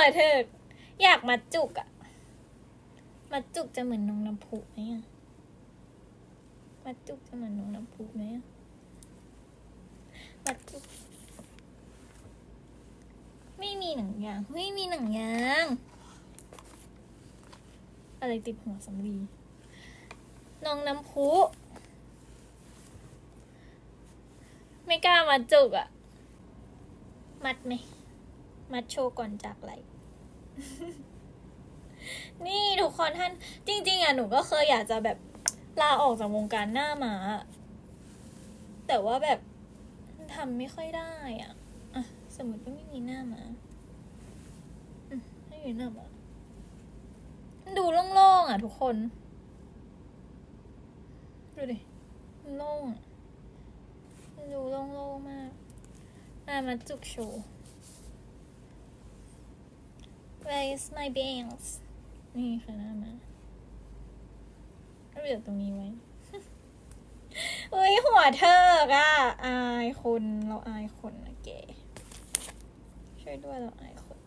หัวเถิกอยากมัดจุกอะมัดจุกจะเหมือนน้องน้ำพุไหมอะมัดจุกจะเหมือนน้องน้ำพุไหมอะมัดจุก ไม่มีหนังยางไม่มีหนังยาง อะไรติดหัวสำลีน้องน้ำพุไม่กล้ามัดจุกอะมัดไหม มัดโชว์ก่อนจากไหลนี่ทุกคนท่านจริง ๆอะหนูก็เคยอยากจะแบบลาออกจากวงการหน้าหมาแต่ว่าแบบทำไม่ค่อยได้อะอะสมมติว่าไม่มีหน้าหมาอืมไม่มีหน้าหมาดูโล่งๆอะ ทุกคน ดูดิโล่งดูโล่งๆมากอะมาจุกโชว์ Where is my bangs นี่ค่ะหน้ามาก็เหลือตรงนี้ไว้อุ้ยหัวเธอกอะอายคนเราอายคนนะเก๋ช่วยด้วยเราอายคน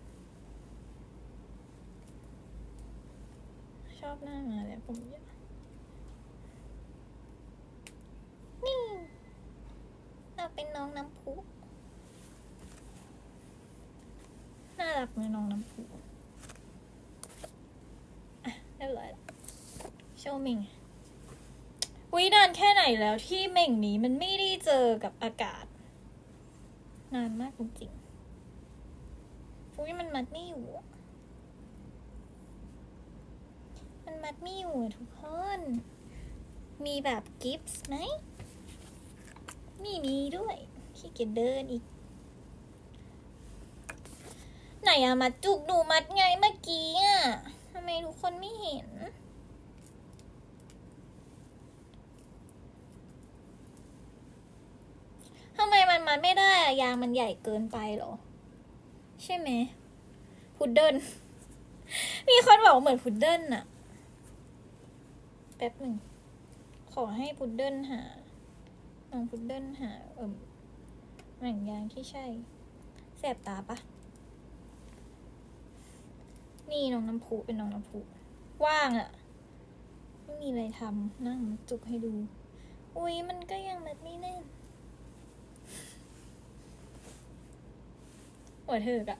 ชอบหน้ามาเลยผมยาวนี่เราเป็นน้องน้ำพุน่ารักไหมน้องน้ำพุอะเรียบร้อยแล้ว โชว์มิงวินานแค่ไหนแล้วที่เม่งนี้มันไม่ได้เจอกับอากาศ นานมากจริงๆอุ้ยมันมัดไม่อยู่ มันมัดไม่อยู่ทุกคน มีแบบกิฟต์ไหมมีมีด้วยขี้เกียจเดินอีก ไหนอะมัดจุกหนูมัดไงเมื่อกี้อะทำไมทุกคนไม่เห็น ทำไมันไม่ได้อะยางมันใหญ่เกินไปหรอ ใช่ไหมพุดเดิ้ลมีคนบอกว่าเหมือนพุดเดิ้ลน่ะแป๊บหนึ่ง ขอให้พุดเดิ้ลหาน้องพุดเดิ้ลหา เอิ่มหนังยางที่ใช่แสบตาปะนี่น้องน้ำพุเป็นน้องน้ำพุว่างอะไม่มีอะไรทำนั่งจุกให้ดู อุ้ยมันก็ยังมัดไม่แน่น หัวเถิกอะ